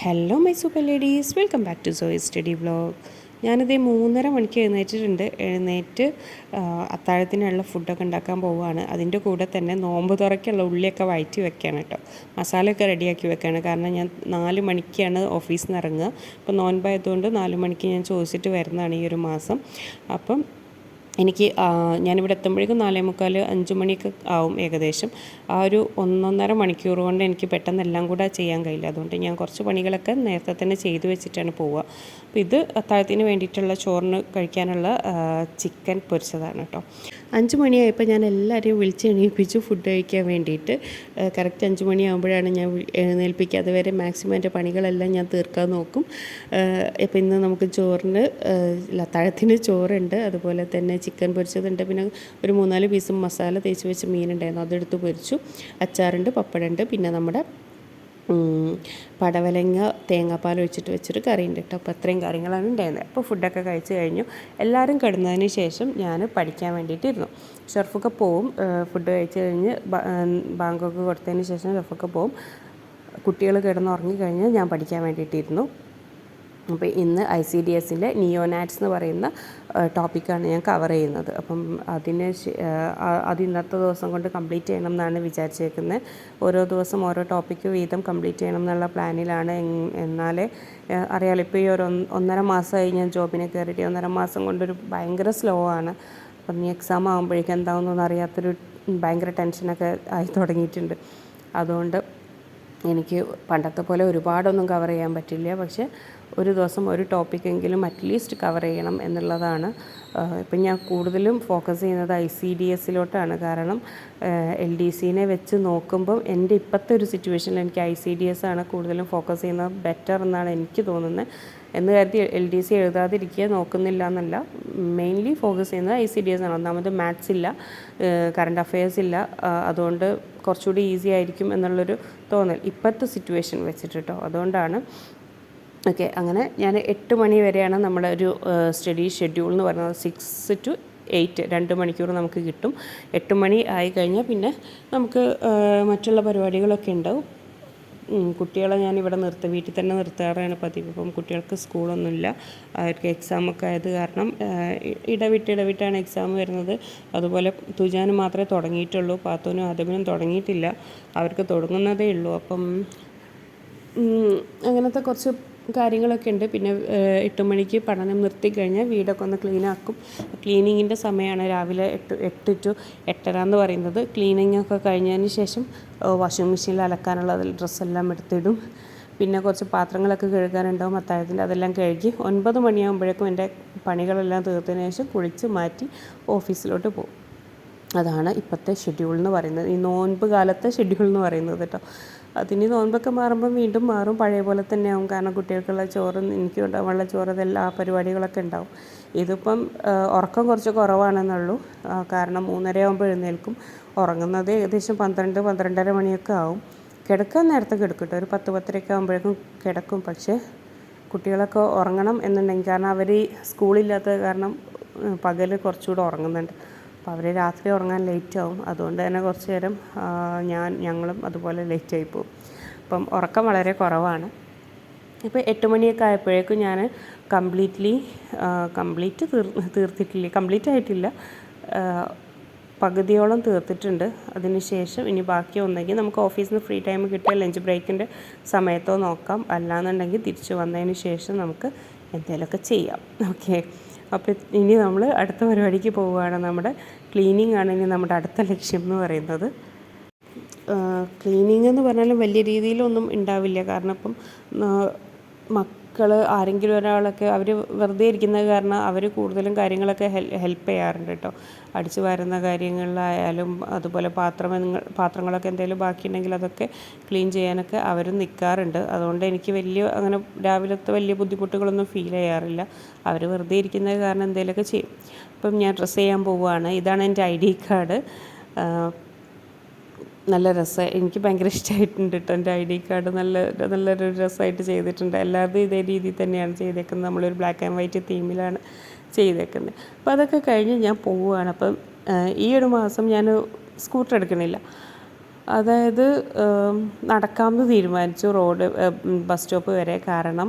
Hello my super ladies welcome back to Soyi study vlog ഞാനിതേ മൂന്നര മണിക്ക് എഴുന്നേറ്റിട്ടുണ്ട്. എഴുന്നേറ്റ് അത്താഴത്തിനുള്ള ഫുഡൊക്കെ ഉണ്ടാക്കാൻ പോവുകയാണ്. അതിന്റെ കൂടെ തന്നെ നോമ്പ് തുറയ്ക്കുള്ള ഉള്ളിയൊക്കെ വഴറ്റി വെക്കുകയാണ് കേട്ടോ. മസാലയൊക്കെ റെഡിയാക്കി വെക്കുകയാണ്. കാരണം ഞാൻ നാല് മണിക്കാണ് ഓഫീസിൽ നിന്ന് ഇറങ്ങുക. അപ്പോൾ നോൻപായതുകൊണ്ട് നാല് മണിക്ക് ഞാൻ ചോദിച്ചിട്ട് വരുന്നതാണ് ഈ ഒരു മാസം. അപ്പം എനിക്ക് ഞാനിവിടെ എത്തുമ്പോഴേക്കും നാലേ മുക്കാൽ അഞ്ച് മണിയൊക്കെ ആവും ഏകദേശം. ആ ഒരു ഒന്നൊന്നര മണിക്കൂർ കൊണ്ട് എനിക്ക് പെട്ടെന്ന് എല്ലാം കൂടെ ചെയ്യാൻ കഴിയില്ല. അതുകൊണ്ട് ഞാൻ കുറച്ച് പണികളൊക്കെ നേരത്തെ തന്നെ ചെയ്തു വെച്ചിട്ടാണ് പോവുക. അപ്പോൾ ഇത് അത്താഴത്തിന് വേണ്ടിയിട്ടുള്ള ചോറിന് കഴിക്കാനുള്ള ചിക്കൻ പൊരിച്ചതാണ് കേട്ടോ. അഞ്ച് മണിയായപ്പോൾ ഞാൻ എല്ലാവരെയും വിളിച്ച് എണീപ്പിച്ചു ഫുഡ് കഴിക്കാൻ വേണ്ടിയിട്ട്. കറക്റ്റ് അഞ്ച് മണിയാകുമ്പോഴാണ് ഞാൻ എഴുന്നേൽപ്പിക്കുക. അതുവരെ മാക്സിമം എന്റെ പണികളെല്ലാം ഞാൻ തീർക്കാൻ നോക്കും. ഇപ്പം ഇന്ന് നമുക്ക് ചോറിന് അത്താഴത്തിന് ചോറുണ്ട്. അതുപോലെ തന്നെ ചിക്കൻ പൊരിച്ചതുണ്ട്. പിന്നെ ഒരു മൂന്നാൽ പീസും മസാല തേച്ച് വെച്ച മീനുണ്ടായിരുന്നു. അതെടുത്ത് പൊരിച്ചു. അച്ചാറുണ്ട് പപ്പടമുണ്ട്. പിന്നെ നമ്മുടെ പടവലങ്ങ തേങ്ങാപ്പാൽ ഒഴിച്ചിട്ട് വെച്ചൊരു കറി ഉണ്ട് കേട്ടോ. അപ്പോൾ അത്രയും കാര്യങ്ങളാണ് ഉണ്ടായിരുന്നത്. അപ്പോൾ ഫുഡൊക്കെ കഴിച്ച് കഴിഞ്ഞു. എല്ലാവരും കിടന്നതിന് ശേഷം ഞാൻ പഠിക്കാൻ വേണ്ടിയിട്ടിരുന്നു. ഷെർഫൊക്കെ പോവും. ഫുഡ് കഴിച്ച് കഴിഞ്ഞ് ബാങ്കൊക്കെ കൊടുത്തതിന് ശേഷം ഷെർഫൊക്കെ പോവും. കുട്ടികൾ കിടന്നുറങ്ങി കഴിഞ്ഞാൽ ഞാൻ പഠിക്കാൻ വേണ്ടിയിട്ടിരുന്നു. അപ്പോൾ ഇന്ന് ഐ സി ഡി എസിന്റെ നിയോനാറ്റ്സ് എന്ന് പറയുന്ന ടോപ്പിക്കാണ് ഞാൻ കവർ ചെയ്യുന്നത്. അപ്പം അതിന് അത് ഇന്നത്തെ ദിവസം കൊണ്ട് കംപ്ലീറ്റ് ചെയ്യണം എന്നാണ് വിചാരിച്ചേക്കുന്നത് ഓരോ ദിവസം ഓരോ ടോപ്പിക്ക് വീതം കംപ്ലീറ്റ് ചെയ്യണം എന്നുള്ള പ്ലാനിലാണ് എന്നാലേ അറിയാലോ ഇപ്പോൾ ഈ ഒരു ഒന്ന് ഒന്നര മാസമായി ഞാൻ ജോബിനെ കയറിയിട്ട് ഒന്നര മാസം കൊണ്ടൊരു ഭയങ്കര സ്ലോ ആണ്. അപ്പം ഈ എക്സാം ആകുമ്പോഴേക്കും എന്താവുന്നൊന്നും അറിയാത്തൊരു ഭയങ്കര ടെൻഷനൊക്കെ ആയി തുടങ്ങിയിട്ടുണ്ട്. അതുകൊണ്ട് എനിക്ക് പണ്ടത്തെ പോലെ ഒരുപാടൊന്നും കവർ ചെയ്യാൻ പറ്റില്ല. പക്ഷേ ഒരു ദിവസം ഒരു ടോപ്പിക്കെങ്കിലും അറ്റ്ലീസ്റ്റ് കവർ ചെയ്യണം എന്നുള്ളതാണ്. ഇപ്പം ഞാൻ കൂടുതലും ഫോക്കസ് ചെയ്യുന്നത് ഐ സി ഡി എസിലോട്ടാണ് കാരണം എൽ ഡി സിനെ വെച്ച് നോക്കുമ്പം എന്റെ ഇപ്പോഴത്തെ ഒരു സിറ്റുവേഷനിൽ എനിക്ക് ഐ സി ഡി എസ് ആണ് കൂടുതലും ഫോക്കസ് ചെയ്യുന്നത് ബെറ്റർ എന്നാണ് എനിക്ക് തോന്നുന്നത്. എന്ന് കരുതി എൽ ഡി സി എഴുതാതിരിക്കുക നോക്കുന്നില്ല എന്നല്ല. മെയിൻലി ഫോക്കസ് ചെയ്യുന്നത് ഐ സി ഡി എസ് ആണ്. ഒന്നാമത് മാത്സ് ഇല്ല കറണ്ട് അഫയേഴ്സ് ഇല്ല. അതുകൊണ്ട് കുറച്ചുകൂടി ഈസി ആയിരിക്കും എന്നുള്ളൊരു തോന്നൽ. ഇപ്പോഴത്തെ സിറ്റുവേഷൻ വെച്ചിട്ട് കേട്ടോ അതുകൊണ്ടാണ് ഓക്കെ അങ്ങനെ ഞാൻ എട്ട് മണി വരെയാണ് നമ്മുടെ ഒരു സ്റ്റഡി ഷെഡ്യൂൾ എന്ന് പറയുന്നത്. സിക്സ് ടു എയ്റ്റ് രണ്ട് മണിക്കൂർ നമുക്ക് കിട്ടും. എട്ട് മണി ആയി കഴിഞ്ഞാൽ പിന്നെ നമുക്ക് മറ്റുള്ള പരിപാടികളൊക്കെ ഉണ്ടാവും. കുട്ടികളെ ഞാൻ ഇവിടെ നിർത്തും വീട്ടിൽ തന്നെ നിർത്താറാണ് പതിവ്. ഇപ്പം കുട്ടികൾക്ക് സ്കൂളൊന്നുമില്ല. അവർക്ക് എക്സാമൊക്കെ ആയത് കാരണം ഇടവിട്ട് ഇടവിട്ടാണ് എക്സാം വരുന്നത്. അതുപോലെ തുജാനും മാത്രമേ തുടങ്ങിയിട്ടുള്ളൂ. പാത്തോനും ആദമിനും തുടങ്ങിയിട്ടില്ല. അവർക്ക് തുടങ്ങുന്നതേ ഉള്ളൂ. അപ്പം അങ്ങനത്തെ കുറച്ച് കാര്യങ്ങളൊക്കെ ഉണ്ട്. പിന്നെ എട്ട് മണിക്ക് പഠനം നിർത്തി കഴിഞ്ഞാൽ വീടൊക്കെ ഒന്ന് ക്ലീൻ ആക്കും. ക്ലീനിങ്ങിന്റെ സമയമാണ് രാവിലെ എട്ട് എട്ട് ടു എട്ടര എന്ന് പറയുന്നത്. ക്ലീനിങ് ഒക്കെ കഴിഞ്ഞതിന് ശേഷം വാഷിംഗ് മെഷീനിൽ അലക്കാനുള്ള ഡ്രസ്സെല്ലാം എടുത്തിടും. പിന്നെ കുറച്ച് പാത്രങ്ങളൊക്കെ കഴുകാനുണ്ടാവും. അത്താഴത്തിന്റെ അതെല്ലാം കഴുകി ഒൻപത് മണിയാകുമ്പോഴേക്കും എന്റെ പണികളെല്ലാം തീർത്തതിന് ശേഷം കുളിച്ച് മാറ്റി ഓഫീസിലോട്ട് പോകും. അതാണ് ഇപ്പോഴത്തെ ഷെഡ്യൂൾ എന്ന് പറയുന്നത്. ഈ നോൻപ് കാലത്തെ ഷെഡ്യൂൾ എന്ന് പറയുന്നത് കേട്ടോ. അതിന് നോൻപൊക്കെ മാറുമ്പോൾ വീണ്ടും മാറും. പഴയ പോലെ തന്നെ ആവും കാരണം കുട്ടികൾക്കുള്ള ചോറ് എനിക്ക് ഉണ്ടാവാനുള്ള ചോറ് ഇതെല്ലാം ആ പരിപാടികളൊക്കെ ഉണ്ടാവും. ഇതിപ്പം ഉറക്കം കുറച്ച് കുറവാണെന്നുള്ളൂ. കാരണം കാരണം മൂന്നരയാകുമ്പോൾ എഴുന്നേൽക്കും. ഉറങ്ങുന്നത് ഏകദേശം പന്ത്രണ്ട് പന്ത്രണ്ടര മണിയൊക്കെ ആവും. കിടക്കാൻ നേരത്തെ കിടക്കും കേട്ടോ. ഒരു പത്ത് പത്തരയൊക്കെ ആകുമ്പോഴേക്കും കിടക്കും. പക്ഷേ കുട്ടികളൊക്കെ ഉറങ്ങണം എന്നുണ്ടെങ്കിൽ കാരണം അവർ സ്കൂളില്ലാത്തത് കാരണം പകൽ കുറച്ചുകൂടെ ഉറങ്ങുന്നുണ്ട്. അപ്പോൾ അവർ രാത്രി ഉറങ്ങാൻ ലേറ്റ് ആവും അതുകൊണ്ട് തന്നെ കുറച്ച് നേരം ഞാൻ ഞങ്ങളും അതുപോലെ ലേറ്റ് ആയി പോകും. അപ്പം ഉറക്കം വളരെ കുറവാണ്. ഇപ്പോൾ എട്ട് മണിയൊക്കെ ആയപ്പോഴേക്കും ഞാൻ കംപ്ലീറ്റ്ലി കംപ്ലീറ്റ് തീർ തീർത്തിട്ടില്ല. കംപ്ലീറ്റ് ആയിട്ടില്ല. പകുതിയോളം തീർത്തിട്ടുണ്ട്. അതിനുശേഷം ഇനി ബാക്കി ഒന്നെങ്കിൽ നമുക്ക് ഓഫീസിൽ നിന്ന് ഫ്രീ ടൈം കിട്ടിയ ലഞ്ച് ബ്രേക്കിന്റെ സമയത്തോ നോക്കാം. അല്ലാന്നുണ്ടെങ്കിൽ തിരിച്ചു വന്നതിന് ശേഷം നമുക്ക് എന്തെങ്കിലുമൊക്കെ ചെയ്യാം. ഓക്കെ അപ്പോൾ ഇനി നമ്മൾ അടുത്ത പരിപാടിക്ക് പോവുകയാണ്. നമ്മുടെ ക്ലീനിങ് ആണ് ഇനി നമ്മുടെ അടുത്ത ലക്ഷ്യം എന്ന് പറയുന്നത്. ക്ലീനിങ് എന്ന് പറഞ്ഞാലും വലിയ രീതിയിലൊന്നും ഉണ്ടാവില്ല. കാരണം ഇപ്പം മക്കൾ ആരെങ്കിലും ഒരാളൊക്കെ അവർ വെറുതെ ഇരിക്കുന്നത് കാരണം അവർ കൂടുതലും കാര്യങ്ങളൊക്കെ ഹെൽ ഹെൽപ്പ് ചെയ്യാറുണ്ട് കേട്ടോ അടിച്ചു വാരുന്ന കാര്യങ്ങളിലായാലും അതുപോലെ പാത്രം പാത്രങ്ങളൊക്കെ എന്തെങ്കിലും ബാക്കിയുണ്ടെങ്കിൽ അതൊക്കെ ക്ലീൻ ചെയ്യാനൊക്കെ അവരും നിൽക്കാറുണ്ട് അതുകൊണ്ട് എനിക്ക് വലിയ അങ്ങനെ രാവിലത്തെ വലിയ ബുദ്ധിമുട്ടുകളൊന്നും ഫീൽ ചെയ്യാറില്ല. അവർ വെറുതെ ഇരിക്കുന്നത് കാരണം എന്തെങ്കിലുമൊക്കെ ചെയ്യും. അപ്പം ഞാൻ ഡ്രസ്സ് ചെയ്യാൻ പോവുകയാണ്. ഇതാണ് എന്റെ ഐ ഡി കാർഡ്. നല്ല രസം എനിക്ക് ഭയങ്കര ഇഷ്ടമായിട്ടുണ്ട് കേട്ടോ എന്റെ ഐ ഡി കാർഡ്. നല്ല നല്ലൊരു രസമായിട്ട് ചെയ്തിട്ടുണ്ട്. എല്ലാവരുടെയും ഇതേ രീതിയിൽ തന്നെയാണ് ചെയ്തേക്കുന്നത്. നമ്മളൊരു ബ്ലാക്ക് ആൻഡ് വൈറ്റ് തീമിലാണ് ചെയ്തേക്കുന്നത്. അപ്പോൾ അതൊക്കെ കഴിഞ്ഞ് ഞാൻ പോവുകയാണ്. അപ്പം ഈ ഒരു മാസം ഞാൻ സ്കൂട്ടർ എടുക്കണില്ല. അതായത് നടക്കാമെന്ന് തീരുമാനിച്ചു റോഡ് ബസ് സ്റ്റോപ്പ് വരെ. കാരണം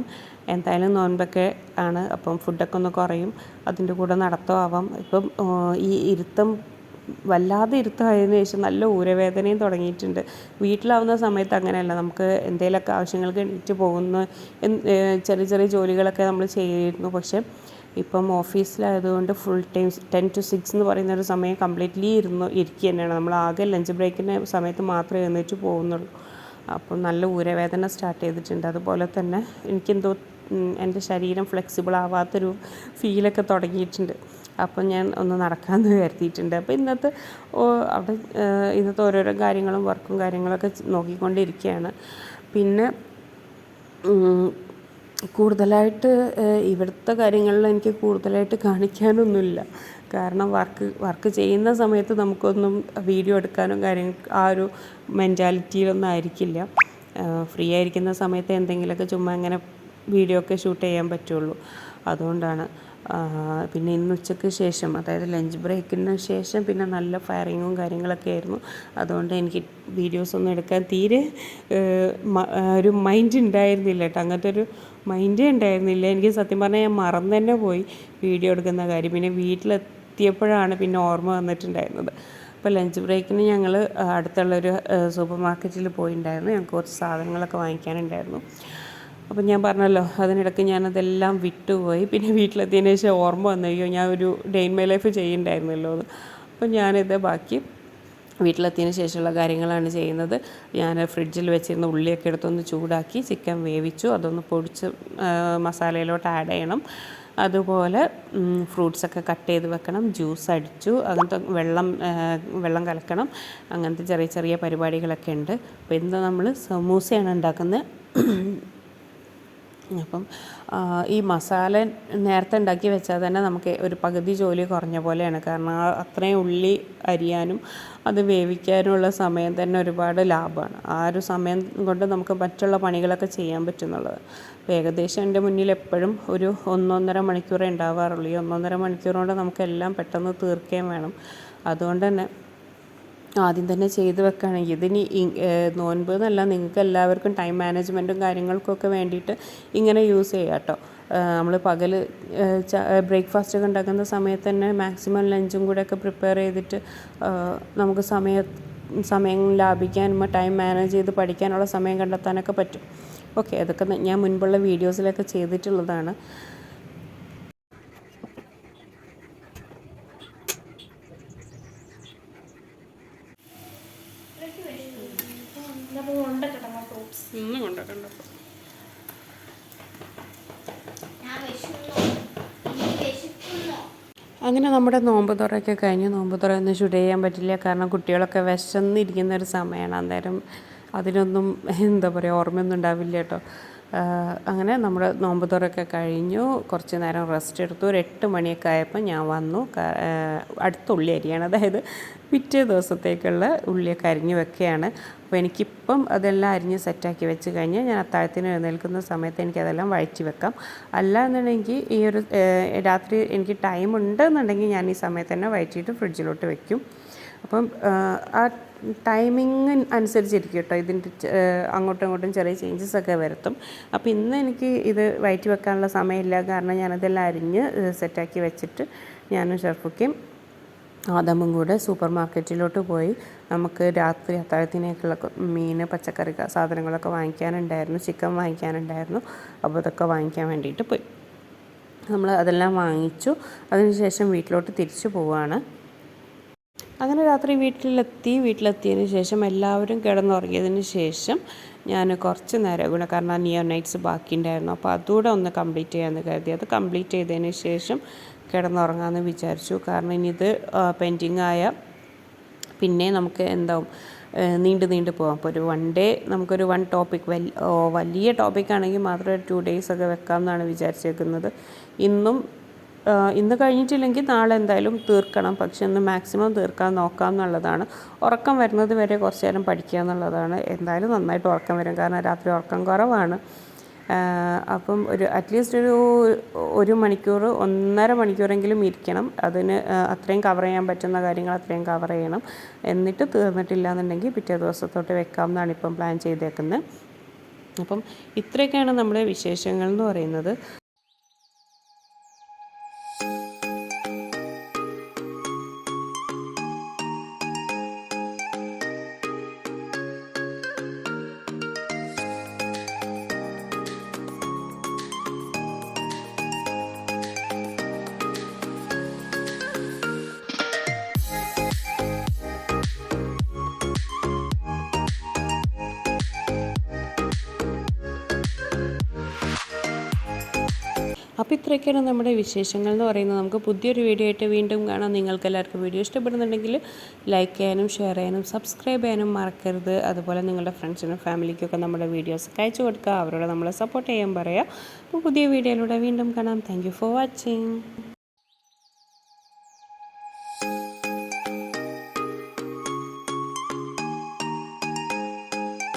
എന്തായാലും നോൻപൊക്കെ ആണ്. അപ്പം ഫുഡൊക്കെ ഒന്ന് കുറയും. അതിന്റെ കൂടെ നടത്തോ ആവാം. ഇപ്പം ഈ ഇരുത്തം വല്ലാതെ ഇരുത്തമായതിനു ശേഷം നല്ല ഊരവേദനയും തുടങ്ങിയിട്ടുണ്ട്. വീട്ടിലാവുന്ന സമയത്ത് അങ്ങനെയല്ല. നമുക്ക് എന്തെങ്കിലുമൊക്കെ ആവശ്യങ്ങൾക്ക് എണീറ്റ് പോകുന്ന ചെറിയ ചെറിയ ജോലികളൊക്കെ നമ്മൾ ചെയ്തിരുന്നു. പക്ഷേ ഇപ്പം ഓഫീസിലായതുകൊണ്ട് full time ten to six എന്ന് പറയുന്ന ഒരു സമയം കംപ്ലീറ്റ്ലി ഇരുന്നു ഇരിക്കുക തന്നെയാണ്. നമ്മൾ ആകെ ലഞ്ച് ബ്രേക്കിന്റെ സമയത്ത് മാത്രമേ എഴുന്നേറ്റ് പോകുന്നുള്ളൂ. അപ്പോൾ നല്ല ഊരവേദന സ്റ്റാർട്ട് ചെയ്തിട്ടുണ്ട്. അതുപോലെ തന്നെ എനിക്കെന്തോ എന്റെ ശരീരം ഫ്ലെക്സിബിൾ ആവാത്തൊരു ഫീലൊക്കെ തുടങ്ങിയിട്ടുണ്ട്. അപ്പം ഞാൻ ഒന്ന് നടക്കാമെന്ന് കരുതിയിട്ടുണ്ട്. അപ്പോൾ ഇന്നത്തെ അവിടെ ഇന്നത്തെ ഓരോരോ കാര്യങ്ങളും വർക്കും കാര്യങ്ങളൊക്കെ നോക്കിക്കൊണ്ടിരിക്കുകയാണ്. പിന്നെ കൂടുതലായിട്ട് ഇവിടുത്തെ കാര്യങ്ങളിൽ എനിക്ക് കൂടുതലായിട്ട് കാണിക്കാനൊന്നുമില്ല. കാരണം വർക്ക് വർക്ക് ചെയ്യുന്ന സമയത്ത് നമുക്കൊന്നും വീഡിയോ എടുക്കാനും കാര്യങ്ങൾ ആ ഒരു മെന്റാലിറ്റിയിലൊന്നും ആയിരിക്കില്ല. ഫ്രീ ആയിരിക്കുന്ന സമയത്ത് എന്തെങ്കിലുമൊക്കെ ചുമ്മാ ഇങ്ങനെ വീഡിയോ ഒക്കെ ഷൂട്ട് ചെയ്യാൻ പറ്റുള്ളൂ. അതുകൊണ്ടാണ്. പിന്നെ ഇന്ന് ഉച്ചയ്ക്ക് ശേഷം അതായത് ലഞ്ച് ബ്രേക്കിന് ശേഷം പിന്നെ നല്ല ഫയറിങ്ങും കാര്യങ്ങളൊക്കെ ആയിരുന്നു. അതുകൊണ്ട് എനിക്ക് വീഡിയോസ് ഒന്നും എടുക്കാൻ തീരെ ഒരു മൈൻഡ് ഉണ്ടായിരുന്നില്ല കേട്ടോ. അങ്ങനത്തെ ഒരു മൈൻഡേ ഉണ്ടായിരുന്നില്ല എനിക്ക് സത്യം പറഞ്ഞാൽ ഞാൻ മറന്നു തന്നെ പോയി വീഡിയോ എടുക്കുന്ന കാര്യം. പിന്നെ വീട്ടിലെത്തിയപ്പോഴാണ് പിന്നെ ഓർമ്മ വന്നിട്ടുണ്ടായിരുന്നത്. അപ്പോൾ ലഞ്ച് ബ്രേക്കിന് ഞങ്ങൾ അടുത്തുള്ളൊരു സൂപ്പർ മാർക്കറ്റിൽ പോയിട്ടുണ്ടായിരുന്നു ഞങ്ങൾക്ക് കുറച്ച് സാധനങ്ങളൊക്കെ വാങ്ങിക്കാനുണ്ടായിരുന്നു. അപ്പം ഞാൻ പറഞ്ഞല്ലോ അതിനിടയ്ക്ക് ഞാനതെല്ലാം വിട്ടുപോയി. പിന്നെ വീട്ടിലെത്തിയതിന് ശേഷം ഓർമ്മ വന്നു അയ്യോ ഞാൻ ഒരു ഡേ ഇൻ മൈ ലൈഫ് ചെയ്യണ്ടായിരുന്നല്ലോ എന്ന്. അപ്പം ഞാനിത് ബാക്കി വീട്ടിലെത്തിയതിന് ശേഷമുള്ള കാര്യങ്ങളാണ് ചെയ്യുന്നത്. ഞാൻ ഫ്രിഡ്ജിൽ വെച്ചിരുന്ന ഉള്ളിയൊക്കെ എടുത്തൊന്ന് ചൂടാക്കി ചിക്കൻ വേവിച്ചു. അതൊന്ന് പൊടിച്ച് മസാലയിലോട്ട് ആഡ് ചെയ്യണം. അതുപോലെ ഫ്രൂട്ട്സൊക്കെ കട്ട് ചെയ്ത് വെക്കണം. ജ്യൂസ് അടിച്ചു. അങ്ങനത്തെ വെള്ളം വെള്ളം കലക്കണം. അങ്ങനത്തെ ചെറിയ ചെറിയ പരിപാടികളൊക്കെ ഉണ്ട്. അപ്പോൾ ഇന്ന് നമ്മൾ സമൂസയാണ് ഉണ്ടാക്കുന്നത്. അപ്പം ഈ മസാല നേരത്തെ ഉണ്ടാക്കി വെച്ചാൽ തന്നെ നമുക്ക് ഒരു പകുതി ജോലി കുറഞ്ഞ പോലെയാണ്. കാരണം അത്രയും ഉള്ളി അരിയാനും അത് വേവിക്കാനുമുള്ള സമയം തന്നെ ഒരുപാട് ലാഭമാണ്. ആ ഒരു സമയം കൊണ്ട് നമുക്ക് മറ്റുള്ള പണികളൊക്കെ ചെയ്യാൻ പറ്റുന്നുള്ളത്. ഏകദേശം എന്റെ മുന്നിൽ എപ്പോഴും ഒരു ഒന്നൊന്നര മണിക്കൂറേ ഉണ്ടാവാറുള്ളൂ. ഈ ഒന്നൊന്നര മണിക്കൂർ കൊണ്ട് നമുക്കെല്ലാം പെട്ടെന്ന് തീർക്കുകയും വേണം. അതുകൊണ്ട് തന്നെ ആദ്യം തന്നെ ചെയ്ത് വെക്കുകയാണെങ്കിൽ ഇതിനി നോൻപ് എന്നല്ല നിങ്ങൾക്ക് എല്ലാവർക്കും ടൈം മാനേജ്മെന്റും കാര്യങ്ങൾക്കൊക്കെ വേണ്ടിയിട്ട് ഇങ്ങനെ യൂസ് ചെയ്യാം കേട്ടോ. നമ്മൾ പകൽ ബ്രേക്ക്ഫാസ്റ്റ് ഒക്കെ ഉണ്ടാക്കുന്ന സമയത്ത് തന്നെ മാക്സിമം ലഞ്ചും കൂടെ ഒക്കെ പ്രിപ്പയർ ചെയ്തിട്ട് നമുക്ക് സമയ സമയം ലാഭിക്കാനും ടൈം മാനേജ് ചെയ്ത് പഠിക്കാനുള്ള സമയം കണ്ടെത്താനൊക്കെ പറ്റും. ഓക്കെ അതൊക്കെ ഞാൻ മുൻപുള്ള വീഡിയോസിലൊക്കെ ചെയ്തിട്ടുള്ളതാണ്. ഒന്നും കൊണ്ടുവരണ്ട. അങ്ങനെ നമ്മുടെ നോമ്പ് തുറയൊക്കെ കഴിഞ്ഞ്. നോമ്പ് തുറ ഒന്നും ഷൂട്ട് ചെയ്യാൻ പറ്റില്ല. കാരണം കുട്ടികളൊക്കെ വിശന്നിരിക്കുന്ന ഒരു സമയമാണ്. അന്നേരം അതിനൊന്നും എന്താ പറയുക ഓർമ്മയൊന്നും ഉണ്ടാവില്ല കേട്ടോ. അങ്ങനെ നമ്മൾ നോമ്പ് തുറയൊക്കെ കഴിഞ്ഞു. കുറച്ച് നേരം റെസ്റ്റ് എടുത്തു ഒരു എട്ട് മണിയൊക്കെ ആയപ്പോൾ ഞാൻ വന്നു. അടുത്ത ഉള്ളി അരിയാണ്. അതായത് പിറ്റേ ദിവസത്തേക്കുള്ള ഉള്ളിയൊക്കെ അരിഞ്ഞ് വെക്കുകയാണ്. അപ്പോൾ എനിക്കിപ്പം അതെല്ലാം അരിഞ്ഞ് സെറ്റാക്കി വെച്ച് കഴിഞ്ഞാൽ ഞാൻ അത്താഴത്തിന് എഴുന്നേൽക്കുന്ന സമയത്ത് എനിക്കതെല്ലാം വഴറ്റി വെക്കാം. അല്ല എന്നുണ്ടെങ്കിൽ ഈ ഒരു രാത്രി എനിക്ക് ടൈം ഉണ്ടെന്നുണ്ടെങ്കിൽ ഞാൻ ഈ സമയത്ത് തന്നെ വഴറ്റിയിട്ട് ഫ്രിഡ്ജിലോട്ട് വെക്കും. അപ്പം ആ ടൈമിങ് അനുസരിച്ചിരിക്കും കേട്ടോ ഇതിന്റെ അങ്ങോട്ടും ഇങ്ങോട്ടും ചെറിയ ചേഞ്ചസ് ഒക്കെ വരുത്തും. അപ്പോൾ ഇന്ന് എനിക്ക് ഇത് വയറ്റി വെക്കാനുള്ള സമയമില്ല. കാരണം ഞാനതെല്ലാം അരിഞ്ഞ് സെറ്റാക്കി വെച്ചിട്ട് ഞാനും ഷർഫുക്കും ആദമും കൂടെ സൂപ്പർ മാർക്കറ്റിലോട്ട് പോയി നമുക്ക് രാത്രി അത്താഴത്തിനേക്കുള്ള മീൻ പച്ചക്കറി സാധനങ്ങളൊക്കെ വാങ്ങിക്കാനുണ്ടായിരുന്നു. ചിക്കൻ വാങ്ങിക്കാനുണ്ടായിരുന്നു. അപ്പോൾ അതൊക്കെ വാങ്ങിക്കാൻ വേണ്ടിയിട്ട് പോയി. നമ്മൾ അതെല്ലാം വാങ്ങിച്ചു. അതിനുശേഷം വീട്ടിലോട്ട് തിരിച്ചു പോവുകയാണ് അങ്ങനെ രാത്രി വീട്ടിലെത്തി വീട്ടിലെത്തിയതിന് ശേഷം എല്ലാവരും കിടന്നുറങ്ങിയതിന് ശേഷം ഞാൻ കുറച്ച് നേരം കൂടെ കാരണം നിയോ നൈറ്റ്സ് ബാക്കിയുണ്ടായിരുന്നു. അപ്പോൾ അതുകൂടെ ഒന്ന് കംപ്ലീറ്റ് ചെയ്യാമെന്ന് കരുതി. അത് കംപ്ലീറ്റ് ചെയ്തതിന് ശേഷം കിടന്നുറങ്ങാമെന്ന് വിചാരിച്ചു. കാരണം ഇനി ഇത് പെൻഡിങ് ആയ പിന്നെ നമുക്ക് എന്താവും നീണ്ട് നീണ്ട് പോകാം അപ്പോൾ ഒരു വൺ ഡേ നമുക്കൊരു വൺ ടോപ്പിക് വലിയ വലിയ ടോപ്പിക് ആണെങ്കിൽ മാത്രം ഒരു ടു ഡേയ്സ് ഒക്കെ വെക്കാം എന്നാണ് വിചാരിച്ചേക്കുന്നത്. ഇന്നും ഇന്ന് കഴിഞ്ഞിട്ടില്ലെങ്കിൽ നാളെ എന്തായാലും തീർക്കണം. പക്ഷെ ഒന്ന് മാക്സിമം തീർക്കാൻ നോക്കാം എന്നുള്ളതാണ്. ഉറക്കം വരുന്നത് വരെ കുറച്ച് നേരം പഠിക്കുക എന്നുള്ളതാണ്. എന്തായാലും നന്നായിട്ട് ഉറക്കം വരും. കാരണം രാത്രി ഉറക്കം കുറവാണ്. അപ്പം ഒരു അറ്റ്ലീസ്റ്റ് ഒരു ഒരു മണിക്കൂർ ഒന്നര മണിക്കൂറെങ്കിലും ഇരിക്കണം. അതിന് അത്രയും കവർ ചെയ്യാൻ പറ്റുന്ന കാര്യങ്ങൾ അത്രയും കവർ ചെയ്യണം. എന്നിട്ട് തീർന്നിട്ടില്ല എന്നുണ്ടെങ്കിൽ പിറ്റേ ദിവസത്തോട്ട് വെക്കാം എന്നാണ് ഇപ്പം പ്ലാൻ ചെയ്തേക്കുന്നത്. അപ്പം ഇത്രയൊക്കെയാണ് നമ്മുടെ വിശേഷങ്ങൾ എന്ന് പറയുന്നത്. അപ്പോൾ ഇത്രയൊക്കെയാണ് നമ്മുടെ വിശേഷങ്ങൾ എന്ന് പറയുന്നത്. നമുക്ക് പുതിയൊരു വീഡിയോ ആയിട്ട് വീണ്ടും കാണാം. നിങ്ങൾക്ക് എല്ലാവർക്കും വീഡിയോ ഇഷ്ടപ്പെടുന്നുണ്ടെങ്കിൽ ലൈക്ക് ചെയ്യാനും ഷെയർ ചെയ്യാനും സബ്സ്ക്രൈബ് ചെയ്യാനും മറക്കരുത്. അതുപോലെ നിങ്ങളുടെ ഫ്രണ്ട്സിനും ഫാമിലിക്കൊക്കെ നമ്മുടെ വീഡിയോസ് അയച്ചു കൊടുക്കുക. അവരോട് നമ്മളെ സപ്പോർട്ട് ചെയ്യാൻ പറയുക അപ്പോൾ പുതിയ വീഡിയോയിലൂടെ വീണ്ടും കാണാം. Thank for watching